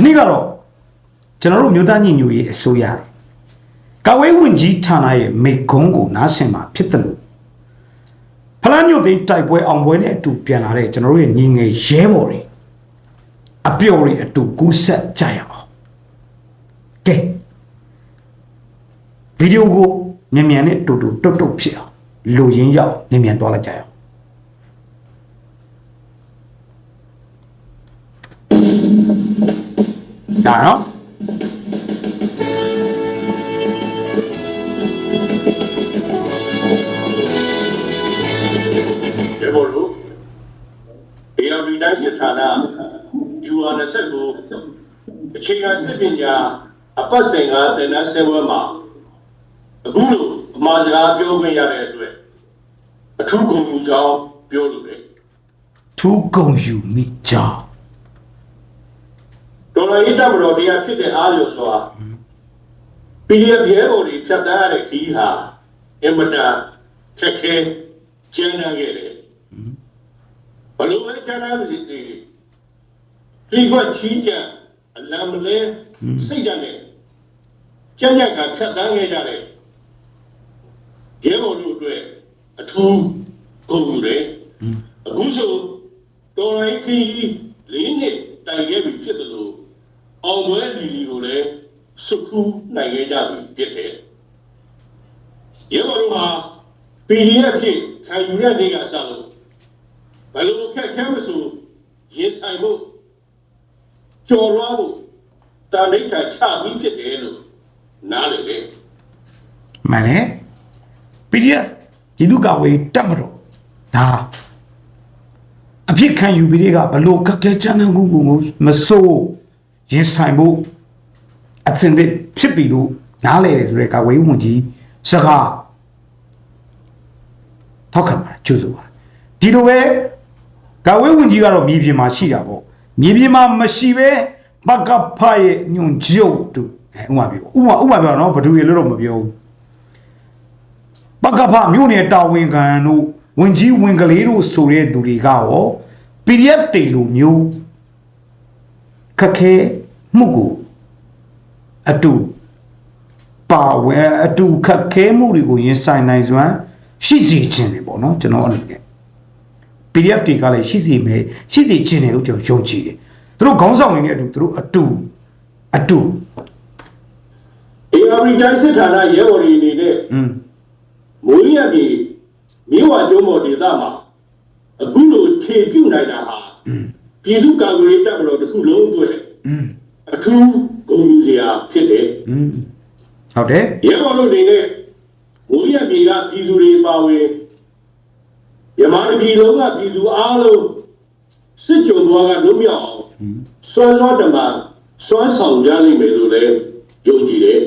ဒီနေ့ကတော့ကျွန်တော်တို့မြို့သားညီညွတ်ရေးအစိုးရတယ်ကာဝေးဝင်ကြီးဌာနရဲ့မိဂုံးကိုနားဆင်မှာဖြစ်တယ်လို့ဖလန်းမြို့သိမ်းတိုက်ပွဲအောင်ပွဲနဲ့အတူပြန်လာတဲ့ကျွန်တော်တို့ရဲ့ညီငယ်ရဲဘော်တွေအပျော်တွေအတူကူးဆက်ကြရအောင်ကဲဗီဒီယိုကိုမြန်မြန်နဲ့တူတူတုတ်တုတ်ဖြစ်အောင်လူရင်းရောက်မြန်မြန်သွားလိုက်ကြရအောင် ဒါနော်ရေဘော်တို့အေရမီတိုင်းစစ်ဌာနယူအာ20ကိုအခြေခံစစ်ပညာအပတ်စဉ်ကသင်တန်းဆဲပွဲမှာအခုလိုအမှားစကားပြောခွင့်ရတဲ့အတွက်အထူးဂုဏ်ယူကြောင်းပြောလိုတယ်ထူးကုံယူမိကြောင်း ဒေါ်လာရေးတပ်မတော်တရားဖြစ်တဲ့အားလျော်စွာ PDF ရဲဘော်တွေဖြတ်တန်းရတဲ့ခီးဟာအင်မတန်ခက်ခဲကျန်းနိုင်ခဲ့တယ်ဘလို့လဲကျန်းနိုင်ပါစေဒီကချီးကြအလံမလဲစိတ်ဓာတ်နဲ့ကြမ်းကြမ်းကဖြတ်တန်းခဲ့ကြတယ်ရဲဘော်တို့အတွက်အထူးဂုဏ်ယူတယ်အခုဆိုတော်လိုင်းခီးလေးနှစ်တိုင်ခဲ့ပြီဖြစ်တယ်လို့ အောင်ပွဲလီလီကိုလည်းစုခူးနိုင်ခဲ့ကြပြီဖြစ်တယ်။ရေဘော်တို့ဟာ PDF ဖြစ်ခံယူတဲ့နေ့ကစလို့ဘယ်လိုခက်ခဲမဆိုရင်ဆိုင်ဖို့ကြော်လွှားဖို့တာလိတ်ခံချပြီးဖြစ်တယ်လို့နားလည်တယ်မှန်တယ် PDF ဒီလူကဝေးတက်မတော့ဒါအဖြစ်ခံယူပြီးတဲ့ကဘလို့ကကဲချမ်းတဲ့ကူကူကိုမစိုး ရင်ဆိုင်ဖို့အစင်တဲ့ဖြစ်ပြီလို့နားလေတယ်ဆိုတဲ့ကဝေးဝင်ကြီးစကားထောက်ခံပါကျူဆိုပါဒီလိုပဲကဝေးဝင်ကြီးကတော့မြေပြင်မှာရှိတာပေါ့မြေပြင်မှာမရှိပဲပကဖရဲ့ညွန်ကျုပ်တူအဲဥမာပြောဥမာဥမာပြောနော်ဘယ်သူရေလို့တော့မပြောဘူးပကဖမြို့နယ်တာဝန်ခံတို့ဝင်ကြီးဝင်ကလေးတို့ဆိုတဲ့သူတွေကရော PDF တေလိုမျိုးခက်ခဲ မှုကိုအတူပါဝင်အတူခက်ခဲမှုတွေကိုရင်ဆိုင်နိုင်စွမ်းရှိစီခြင်းတွေပေါ့နော်ကျွန်တော်အနေနဲ့ PDF တွေကလည်းရှိစီမယ်ရှိစီခြင်းတယ်လို့ကျွန်တော်ယုံကြည်တယ်သူတို့ခေါင်းဆောင်နေတဲ့အတူသူတို့အတူအတူ ။အေအမီတိုင်းစစ်ဌာနရဲဘော်တွေအနေနဲ့ อืม မိုးရပြည်မြို့ဝကျုံးမော်ဒေသမှာအခုလိုခြေပြုတ်နိုင်တာဟာပြည်သူ့ကာကွယ်ရေးတပ်မတော်တစ်ခုလုံးအတွက် อืม အထူးဂုဏ်ယူစရာဖြစ်တယ် อืมဟုတ်တယ် ။ရဲဘော်တို့အနေနဲ့မိုးရပြည်ကပြည်သူတွေပါဝင်ရမန်ပြည်လုံးကပြည်သူအားလုံးစစ်ကြုံသွားကလွတ်မြောက်အောင် อืม စွမ်းစွမ်းတမန်စွမ်းဆောင်ကြလိမ့်မယ်လို့လည်းယုံကြည်တယ်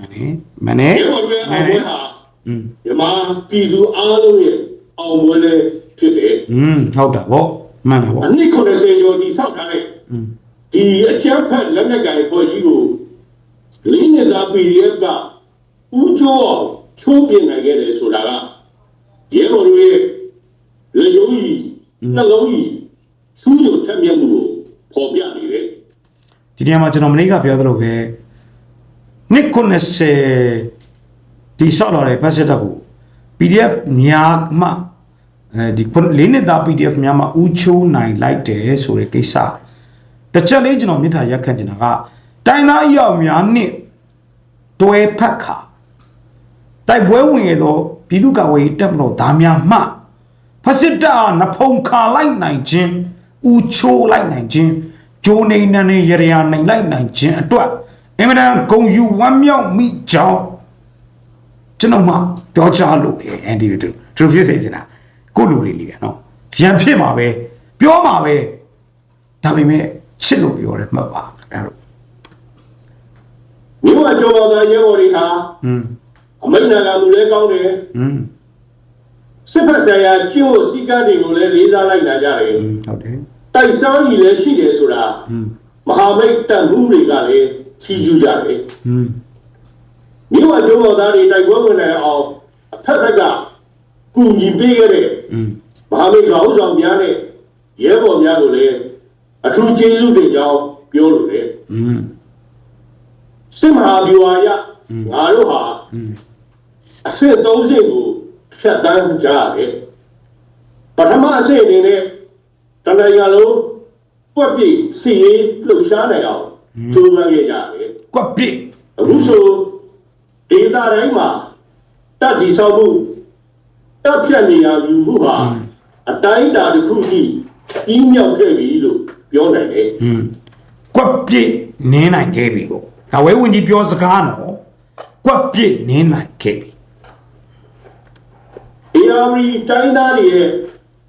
မနေမနေ ။ရဲဘော်တွေအောင်ပွဲဟာ อืม ရမန်ပြည်သူအားလုံးရဲ့အောင်ပွဲလည်းဖြစ်တယ်။ อืมဟုတ်တာဗောမှန်တာဗော အနည်း90ကျော်ဒီဆောက်ထားတဲ့ อืม ဒီအချမ်းဖက်လက်နက်ကိုင်ဖွဲ့ကြီးကိုလင်းနေသား PDF ကဦးကျော်အောင်ချိုးပြနိုင်ခဲ့တယ်ဆိုတာကရဲဘော်တို့ရဲ့လက်ရုံးကြီးနှလုံးကြီးစူးကျော်ထက်မြက်မှုကိုပေါ်ပြနေတယ်ဒီနေရာမှာကျွန်တော်မနေ့ကပြောသလိုပဲနှစ်90ဒီဆောက်လာတဲ့ဖက်စစ်တပ်ကို PDF များမှအဲဒီခုလေးနှစ်သား PDF များမှဥချိုးနိုင်လိုက်တယ်ဆိုတဲ့ကိစ္စ တစ်ချက်လေးကျွန်တော်မြစ်ထာရက်ခန့်ချင်တာကတိုင်းသားအယောက်များနှစ်တွဲဖက်ခါတိုက်ပွဲဝင်ရတော့ပြည်သူ့ကာကွယ်ရေးတပ်မတော်သားများမှဖက်စစ်တပ်အားနဖုံခါလိုက်နိုင်ခြင်းဥချိုးလိုက်နိုင်ခြင်းဂျိုးနေနနေရရနိုင်လိုက်နိုင်ခြင်းအတွက်အင်မတန်ဂုံယူဝမ်းမြောက်မိကြောင်းကျွန်တော်မှပြောချလို့ရအန်ဒီတို့သူတို့ဖြစ်စေချင်တာကိုယ့်လူတွေလေးကနော်ရံဖြစ်မှာပဲပြောမှာပဲဒါပေမဲ့ ချစ်လို့ပြောတယ်မှတ်ပါအဲ့တော့ မြို့ဝကျော်ပေါ်သားရဲဘော်တွေဟာ อืม အမိန့်နာခံမှုလည်းကောင်းတယ် อืม စစ်ဖက်တရားကျင့်ဝတ်စည်းကမ်းတွေကိုလည်းလေးစားလိုက်နာကြတယ် ဟုတ်တယ် တိုက်စားကြီးလည်းရှိတယ်ဆိုတာ อืม မဟာမိတ်တပ်မှုတွေကလည်းချီးကျူးကြတယ် อืม မြို့ဝကျုံးတော်သားတွေတိုက်ပွဲဝင်နိုင်အောင်အဖက်ဖက်ကကူညီပေးခဲ့တဲ့ อืม မဟာမိတ်ခေါင်းဆောင်များနဲ့ရဲဘော်များကိုလည်း အထူးကျေးဇူးတင်ကြောင်းပြောလိုတယ်อืมစစ်မဟာဗျူဟာရငါတို့ဟာအစစ်သုံးစစ်ကိုဖြတ်တန်းကြရတယ်ပထမအစစ်အနေနဲ့တနင်္ဂနွေလုံးကွက်ပြစ်စီရေးလှုပ်ရှားနိုင်အောင်ကြိုးပမ်းခဲ့ကြရတယ်ကွက်ပြစ်အခုဆိုဒေသတိုင်းမှာတတ်တည်ဆောက်မှုတပ်ဖြတ်နေရယူမှုဟာအတိုင်းအတာတစ်ခုကြီးပြီးမြောက်ခဲ့ပြီလို့ ပြောနိုင်တယ် อืมကွက်ပြစ်နင်းနိုင်ခဲ့ပြီပေါ့ဒါဝဲဝင်ကြီးပြောစကားနော်ကွက်ပြစ်နင်းနိုင်ခဲ့ပြီ ARV တိုင်းသားတွေရဲ့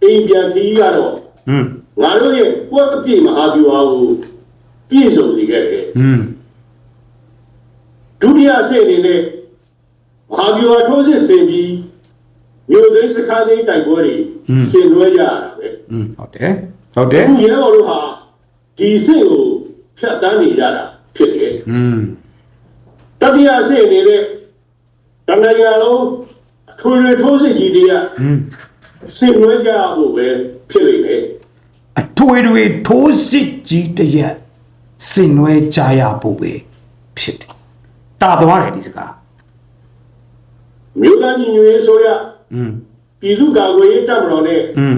အိမ်ပြန်ခီးကတော့ อืม ငါတို့ရဲ့ပွက်အပြည့်မဟာဗျူဟာကိုပြည့်စုံစေခဲ့တယ် อืม ဒုတိယအဆင့်အနေနဲ့မဟာဗျူဟာထိုးစစ်ဆင်ပြီးမြို့သိမ်းစခန်းသိမ်းတိုက်ပွဲတွေဆင်နွှဲကြရတာပဲ อืมဟုတ်တယ်ဟုတ်တယ် အခုရဲဘော်တို့ဟာ ဒီအဆင့်ကိုဖြတ်တန်းနေကြတာဖြစ်တယ် อืม တတိယအဆင့်အနေနဲ့တနင်္ဂနွေလုံးအထွေထွေထိုးစစ်ကြီးတွေက อืม ဆင်နွှဲကြဖို့ပဲဖြစ်နေတယ် အထွေထွေထိုးစစ်ကြီးတစ်ရက်စင်နွဲကြရဖို့ပဲဖြစ်တယ်တာသွားတယ်ဒီစကား မြို့သားညီညွတ်ရေးဆိုရ อืม ပြည်သူ့ကာကွယ်ရေးတပ်မတော်နဲ့ อืม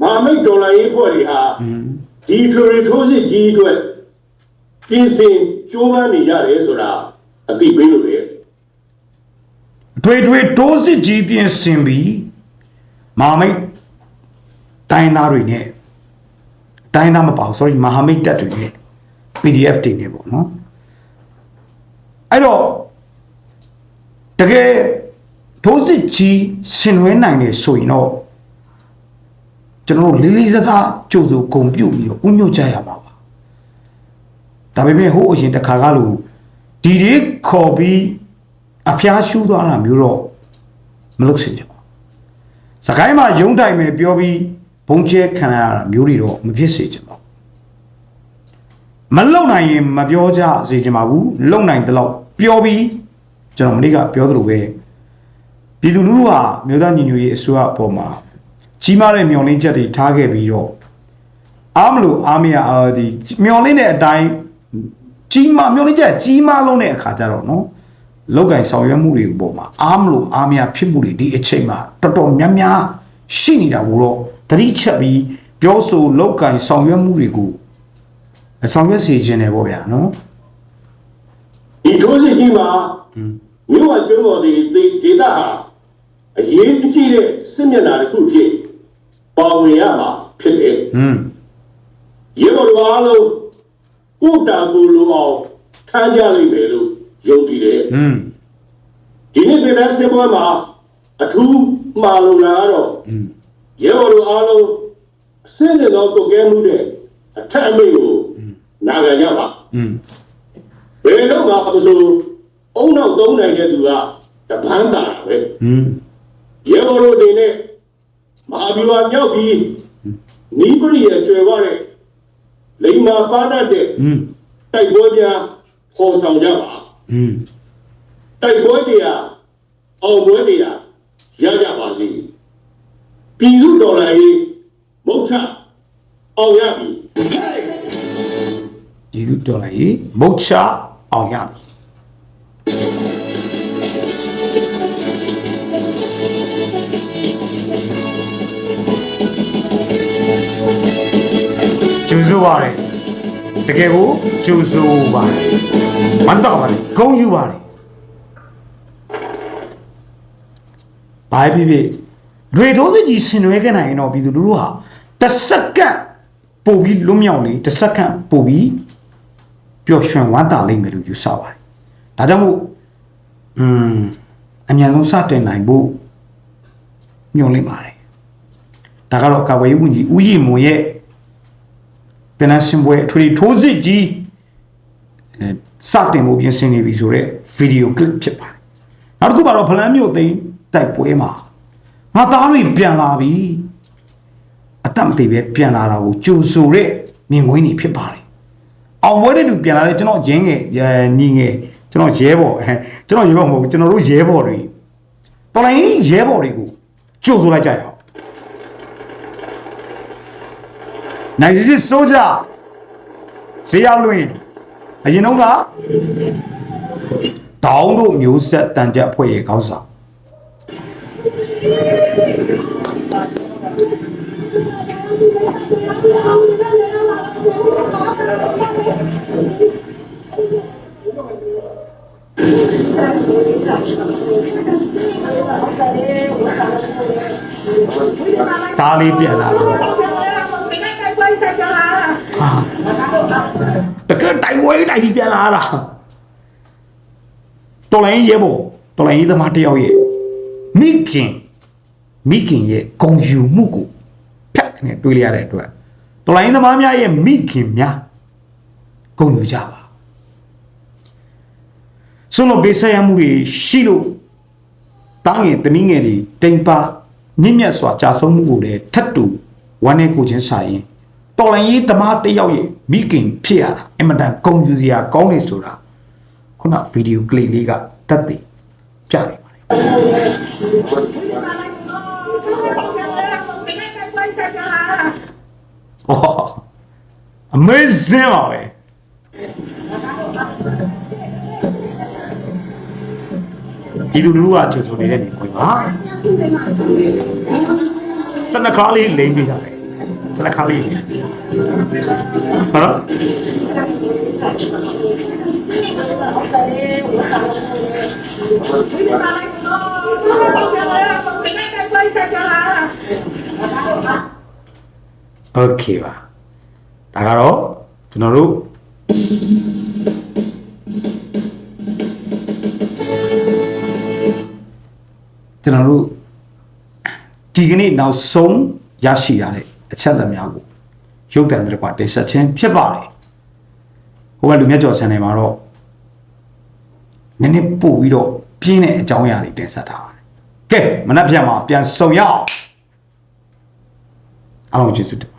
မဟာမိတ်ဒေါ်လာရေးဖွဲ့တွေဟာ อืม ဒီထွေထွေထိုးစစ်ကြီးအတွက်ပြင်ဆင်ကြိုးပမ်းနေရတယ်ဆိုတာအသိပေးလို့လေအထွေထွေတိုးစစ်ကြီးပြင်ဆင်ပြီးမဟာမိတ်တိုင်းသားတွေနဲ့တိုင်းသားမပေါ့ sorry မဟာမိတ်တပ်တွေနဲ့ PDF တွေနဲ့ပေါ့နော်အဲ့တော့တကယ်ထိုးစစ်ကြီးဆင်နွှဲနိုင်နေဆိုရင်တော့ ကျွန်တော်တို့လေးလေးစားစားကြိုးစိုးဂုံပြုတ်ပြီးတော့ဥညွတ်ကြရပါပါဒါပေမဲ့ဟိုအရင်တစ်ခါကလို့ဒီဒီခေါ်ပြီးအဖျားရှူသွားတာမျိုးတော့မလုပ်စင်ကြပါဘူးစကိုင်းမှာယုံတိုင်မယ်ပြောပြီးဘုံကျဲခံရတာမျိုးတွေတော့မဖြစ်စေချင်ပါဘူးမလုံနိုင်ရင်မပြောကြစေချင်ပါဘူးလုံနိုင်တဲ့လောက်ပြောပြီးကျွန်တော်မနေ့ကပြောသလိုပဲပြည်သူလူထုဟာမြို့သားညီညွတ်ရေးအစိုးရအပေါ်မှာ ကြီးမားတဲ့မျှော်လင့်ချက်တွေထားခဲ့ပြီးတော့အားမလို့အားမရအာဒီမျှော်လင့်တဲ့အတိုင်းကြီးမားမျှော်လင့်ချက်ကြီးမားလုံးတဲ့အခါကျတော့နော်လောက်ကင်ဆောင်ရွက်မှုတွေပေါ်မှာအားမလို့အားမရဖြစ်မှုတွေဒီအချိန်မှာတော်တော်များများရှိနေတာကိုတော့သတိချက်ပြီးပြောဆိုလောက်ကင်ဆောင်ရွက်မှုတွေကိုအဆောင်ရွက်စေခြင်းတယ်ပေါ့ဗျာနော်ဒီထိုးစစ်ကြီးမှာမြို့ဝကျွန်းပေါ်ဒီဒေသဟာအရေးကြီးတဲ့စစ်မျက်နှာတစ်ခုဖြစ် ပါဝင်ရမှာဖြစ်တယ် อืม ရေဘော်တော်အားလုံးကိုယ်တန်ကိုလိုအောင်ထမ်းကြလိမ့်မယ်လို့ယုံကြည်တယ် อืม ဒီနေ့ဒီနေ့စပွဲမှာအထူးမှာလို့လာတော့ อืม ရေဘော်တော်အားလုံးအစင်းစင်သောတုတ်ကဲမှုတဲ့အထက်အမိန့်ကိုနာခံကြပါ อืม ဘယ်တော့မှမဆိုအုံနောက်သုံးနိုင်တဲ့သူကတပန်းတာပဲ อืม ရေဘော်တို့အနေနဲ့ မဟာဗျူဟာမြောက်ပြီးနိပရိယကျွယ်ဝတဲ့လိမ္မာပါတတ်တဲ့တိုက်ပွဲများပေါ်ဆောင်ကြပါတိုက်ပွဲတွေဟာအောင်ပွဲတွေဟာရကြပါစေပြည်သူတော်လှန်ရေးမုတ်ထအောင်ရပြီပြည်သူတော်လှန်ရေးမုတ်ချအောင်ရပြီ ကျူဆိုပါတယ်တကယ်ကိုကျူဆိုပါတယ်မတ်တော့ပါလေဂုံယူပါတယ်ဘာဖြစ်ဖြစ်တွေတိုးစစ်ကြီးဆင်နွှဲခဲ့နိုင်ရင်တော့ပြည်သူလူထုဟာတစ်စက္ကန့်ပို့ပြီးလွတ်မြောက်လေတစ်စက္ကန့်ပို့ပြီးပျော်ရွှင်ဝမ်းသာလိမ့်မယ်လို့ယူဆပါတယ်ဒါကြောင့်မို့อืมအမြန်ဆုံးစတင်နိုင်ဖို့ညွှန်လင့်ပါတယ်ဒါကတော့ကာဝေးဝန်ကြီးဦးရီမွန်ရဲ့ တင်နန်းစင်ပွဲအထွေထွေထိုးစစ်ကြီးအဲစတင်ဖို့ပြင်ဆင်နေပြီဆိုတော့ဗီဒီယိုကလစ်ဖြစ်ပါတယ်နောက်တစ်ခုကတော့ဖလန်းမြို့သိမ်းတိုက်ပွဲမှာငါသားတွေပြန်လာပြီအသက်မသေးပဲပြန်လာတာကိုကြိုဆိုတဲ့မြင်ကွင်းတွေဖြစ်ပါတယ်အောင်ပွဲတဲ့သူပြန်လာတဲ့ကျွန်တော်ရင်းငယ်ညီငယ်ကျွန်တော်ရဲဘော်ဟဲ့ကျွန်တော်ရဲဘော်မဟုတ်ဘူးကျွန်တော်တို့ရဲဘော်တွေတော်လိုင်းရဲဘော်တွေကိုကြိုဆိုလိုက်ကြရအောင် နိုင်စစ်စစ်စိုးကြဈေးရောက်လွင်အရင်တော့ကတောင်းတို့မျိုးဆက်တန်ကြပ်ဖွဲ့ရဲ့ခေါင်းဆောင်ဒါလေးပြန်လာတော့ ဟာတကယ်တိုင်ဝဲတိုင်ပြီးပြန်လာတာတော်လိုင်းရဲဘော်တော်လိုင်းရေးသမားတစ်ယောက်ရဲ့မိခင်မိခင်ရဲ့ဂုံယူမှုကိုဖြတ်ကနေတွေးလိုက်ရတဲ့အတွက်တော်လိုင်းရေးသမားများရဲ့မိခင်များဂုံယူကြပါဆွလို့ပေးဆက်ရမှုတွေရှိလို့တားငယ်တမီးငယ်တွေတိမ်ပါမြင့်မြတ်စွာကြာဆုံးမှုကိုလည်းထတ်တူဝမ်းနဲ့ကိုချင်းစာရင် တော်လိုင်းရေးသမားတစ်ယောက်ရဲ့မိခင်ဖြစ်ရတာအင်မတန်ဂုံယူစရာကောင်းနေဆိုတာခုနဗီဒီယိုကလစ်လေးကတက်တည်ပြနေပါတယ်။ဟော Amazing ပါပဲ။ဒီလူလူကကြိုဆိုနေတဲ့နေခွင်ပါ။တနခါလေးလိမ့်ပေးတာပဲ။ တနခါလေးလိမ့်။ဟာ โอเคပါဒါကတော့ကျွန်တော်တို့ကျွန်တော်တို့ဒီကနေ့နောက်ဆုံးရရှိရတဲ့ အချက်လက်များကိုရုပ်သံနဲ့တကွာတင်ဆက်ခြင်းဖြစ်ပါတယ်ဟိုကလူမြတ်ကျော် channel မှာတော့နည်းနည်းပို့ပြီးတော့ပြင်းတဲ့အကြောင်းအရာတွေတင်ဆက်ထားပါတယ်ကဲမနက်ဖြန်မှာပြန်ဆုံရအောင်အားလုံးကျေးဇူးတင်ပါ